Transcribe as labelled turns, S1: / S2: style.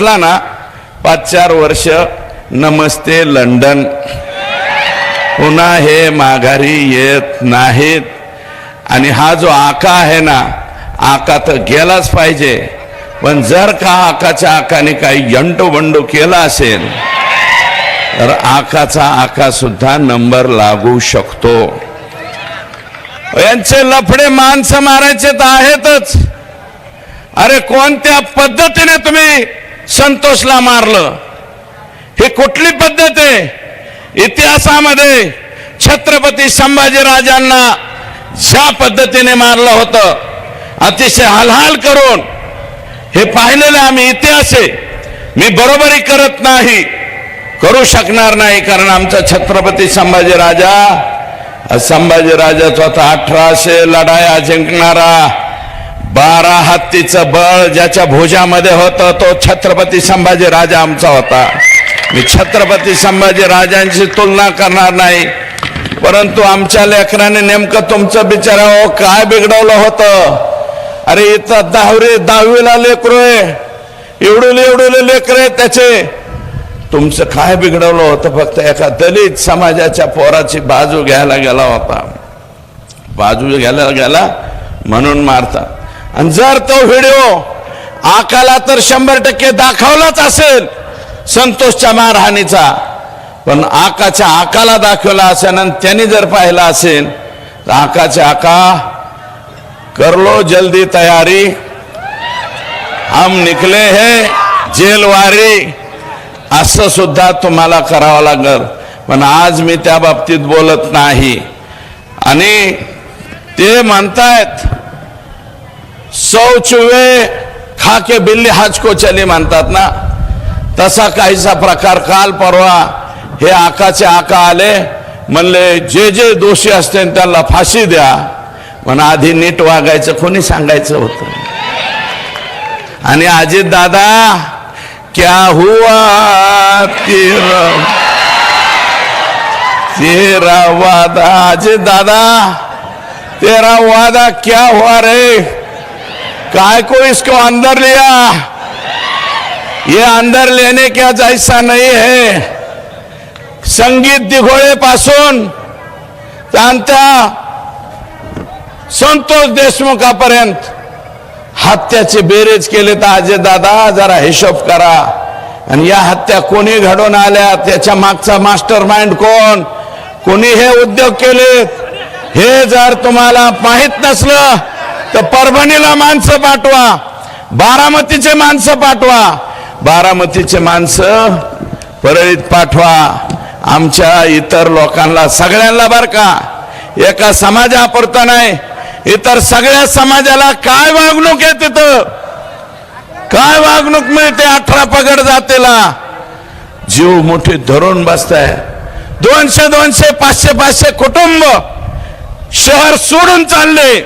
S1: घातला ना पाच चार वर्ष नमस्ते लंडन. पुन्हा हे माघारी येत नाहीत. आणि हा जो आका आहे ना आका तर गेलाच पाहिजे. पण जर का आकाच्या आकाने काही यंटो बंडू केला असेल तर आकाचा आका सुद्धा नंबर लागू शकतो. यांचे लफडे माणसं मारायचे तर आहेतच. अरे कोणत्या पद्धतीने तुम्ही संतोषला मारलं. ही कुठली पद्धत आहे? इतिहासामध्ये छत्रपती संभाजीराजांना ज्या पद्धतीने मारलं होतं अतिशय हालहाल करून हे पाहिलेलं आम्ही इतिहास आहे. मी बरोबरी करत नाही करू शकणार नाही कारण आमचा छत्रपती संभाजी राजा संभाजी अठराशे लढाया जिंकणारा बारा हत्तीचं बळ ज्याच्या भुजामध्ये होतं तो छत्रपती संभाजी राजा आमचा होता. मी छत्रपती संभाजी राजांची तुलना करणार नाही. परंतु आमच्या लेकराने नेमकं तुमचं बिचारा हो काय बिघडवलं होतं? अरे इथं दहावी दहावीला लेकरू आहे. एवढे एवढे लेकर आहे त्याचे. तुमचं काय बिघडवलं होतं? फक्त एका दलित समाजाच्या पोराची बाजू घ्यायला गेला होता. बाजू घ्यायला गेला म्हणून मारता आणि जर तो व्हिडिओ आकाला तर शंभर टक्के दाखवलाच असेल संतोषच्या मारहाणीचा पण आकाच्या आकाला दाखवला असेल आणि त्यांनी जर पाहिला असेल तर आकाच्या आका करलो जल्दी तयारी. हम निकले हे जेलवारी असं सुद्धा तुम्हाला करावं लागल. पण आज मी त्या बाबतीत बोलत नाही. आणि ते म्हणतायत सौ चुवे खाके बिल्ली हाच को चली म्हणतात ना? तसा काहीसा प्रकार काल परवा हे आकाचे आका आले म्हणले जे जे दोषी असते त्यांना फाशी द्या. पण आधी नीट वागायचं कोणी सांगायचं होतं? आणि अजित दादा क्या हुआ तेरा? तेरा वादा. अजित दादा तेरा वादा क्या हुआ रे? काय को इसको अंदर लिया? ये अंदर लेने का जैसा नहीं है। संगीत दिघोळे पासून त्यांच्या संतोष देशमुखापर्यंत हत्याचे बेरेज केले तर आजे दादा जरा हिशोब करा। आणि या हत्या कोणी घडवून आल्या? त्याच्या मागचा मास्टर माइंड कोण? कोणी हे उद्योग केलेत? हे जर तुम्हाला माहीत नसलं तर परभणीला माणसं पाठवा. बारामतीचे माणसं पाठवा. बारामतीचे माणसं परळीत पाठवा. आमच्या इतर लोकांना सगळ्यांना बर का. एका समाजापुरता नाही इतर सगळ्या समाजाला काय वागणूक आहे तिथं? काय वागणूक मिळते अठरा पगड जातेला? जीव मोठे धरून बसताय. दोनशे दोनशे पाचशे पाचशे कुटुंब शहर सोडून चालले.